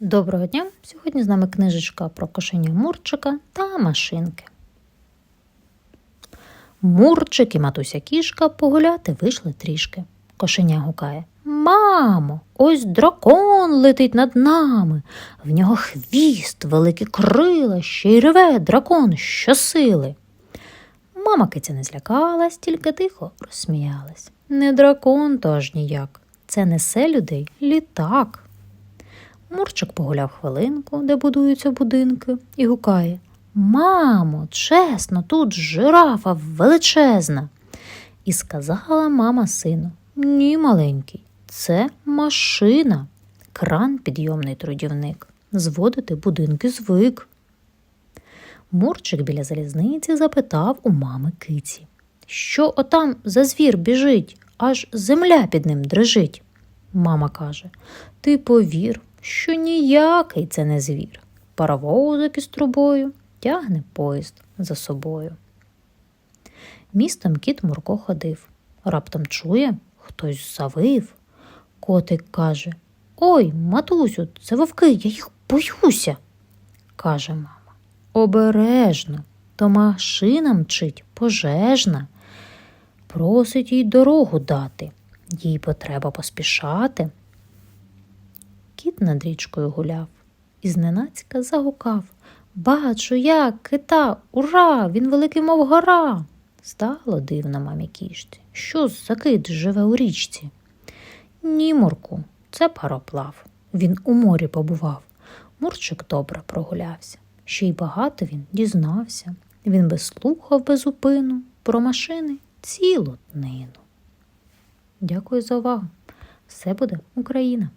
Доброго дня! Сьогодні з нами книжечка про кошеня Мурчика та машинки. Мурчик і матуся кішка погуляти вийшли трішки. Кошеня гукає Мамо, ось дракон летить над нами. В нього хвіст, великі крила, ще й реве дракон щосили. Мама киця не злякалась, тільки тихо розсміялась. Не дракон то аж ніяк. Це несе людей літак. Мурчик погуляв хвилинку, де будуються будинки, і гукає Мамо, чесно, тут жирафа величезна. І сказала мама сину Ні, маленький, це машина, кран підйомний трудівник. Зводити будинки звик. Мурчик біля залізниці запитав у мами киці. Що отам за звір біжить, аж земля під ним дрижить. Мама каже: Ти повір, що ніякий це не звір. Паровозик із трубою тягне поїзд за собою. Містом кіт Мурко ходив. Раптом чує, хтось завив. Котик каже Ой, матусю, це вовки, я їх боюся. каже мама. Обережно, то машина мчить пожежна. Просить їй дорогу дати, їй потреба поспішати. Кіт над річкою гуляв і зненацька загукав Бачу я, кита, ура! Він великий, мов гора. Стало дивно мамі кішці. Що за кит живе у річці? Ні, Мурку, це пароплав. Він у морі побував. Мурчик добре прогулявся. Ще й багато він дізнався. Він би слухав без упину про машини цілу днину. Дякую за увагу. Все буде Україна!